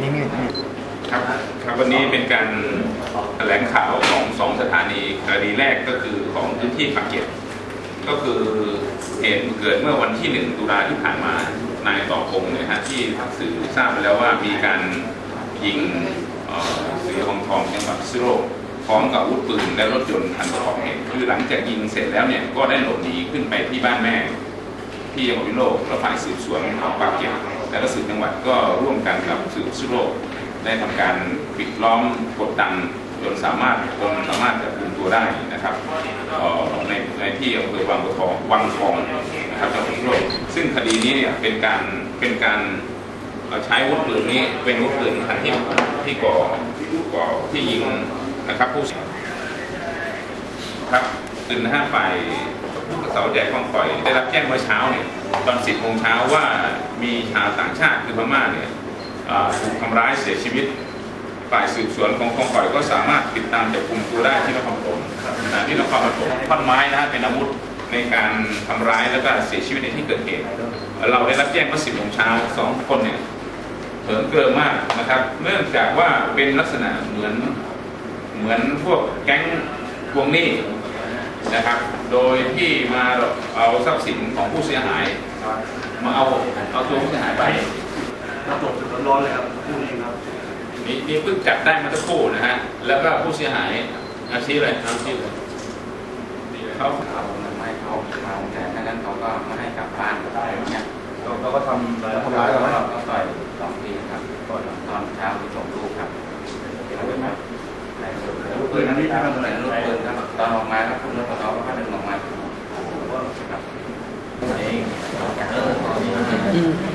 นี้มีครับครับวันนี้เป็นการแถลงข่าวของสองสถานีคดีแรกก็คือของพื้นที่ปากเกร็ดก็คือเหตุเกิดเมื่อวันที่หนึ่งตุลาที่ผ่านมานายต่อพงศ์เนี่ยฮะที่สื่อทราบไปแล้วว่ามีการยิงเสีทองทองจังหวัดพิโลกพร้อมกับอาวุธปืนและรถยนต์คันประกอบเหตุคือหลังจากยิงเสร็จแล้วเนี่ยก็ได้หลบหนีขึ้นไปที่บ้านแม่ ที่จังหวัดพิโลกและฝ่ายสืบสวนของปากเกร็ด และก็สืบจังหวัดก็ร่วมกันกับสืบพิษณุโลกได้ทำการปิดล้อมกดดันจนสามารถจนสามารถจับกลุ่มตัวได้นะครับในในที่อำเภอวังทองวังทองนะครับจังหวัดพิษณุโลกซึ่งคดีนี้เนี่ยเป็นการเป็นการใช้อาวุธปืนนี้เป็นอาวุธปืนคันที่ที่ก่อก่อที่ยิงนะครับผู้เสียครับตื่นห้าฝ่าย เสาแจกของข่อยได้รับแจ้งเมื่อเช้าเนี่ยตอน 10โมงเช้าว่ามีชาวต่างชาติคือพม่าเนี่ยถูกทำร้ายเสียชีวิต ฝ่ายสืบสวนของกองก่อยก็สามารถติดตามจับกลุ่มตัวได้ที่นครปฐมนะที่นครปฐมท่อนไม้นะฮะเป็นอาวุธในการทำร้ายแล้วก็เสียชีวิตในที่เกิดเหตุ เราได้รับแจ้งว่าสิบโมงเช้าสองคนเนี่ยเหิมเกริมมากนะครับ เนื่องจากว่าเป็นลักษณะเหมือนเหมือนพวกแก๊งทวงหนี้ นะครับ โดยที่มาเอาทรัพย์สินของผู้เสียหาย มาเอาเอาตัวผู้เสียหายไปมาตกจุดร้อนๆเลยครับพูดเองครับนี่นี่เพิ่งจับได้เมาสักครู่นะฮะแล้วก็ผู้เสียหายอาชีพอะไรอาชีพอะไรเขาเอาเงินมาให้เขามาแต่ถ้านั้นเขาก็ไม่ให้กลับบ้านอะไรอย่างเงี้ยเราเราก็ทำแล้วทำร้ายเราไหมก็ต่อยสองทีครับก่อนตอนเช้าไปส่งลูกครับลูก ปืนนั้นที่ทำอะไรลูกปืนครับตอนออกมาครับคุณรถเขาก็ดึงออกมาครับอืม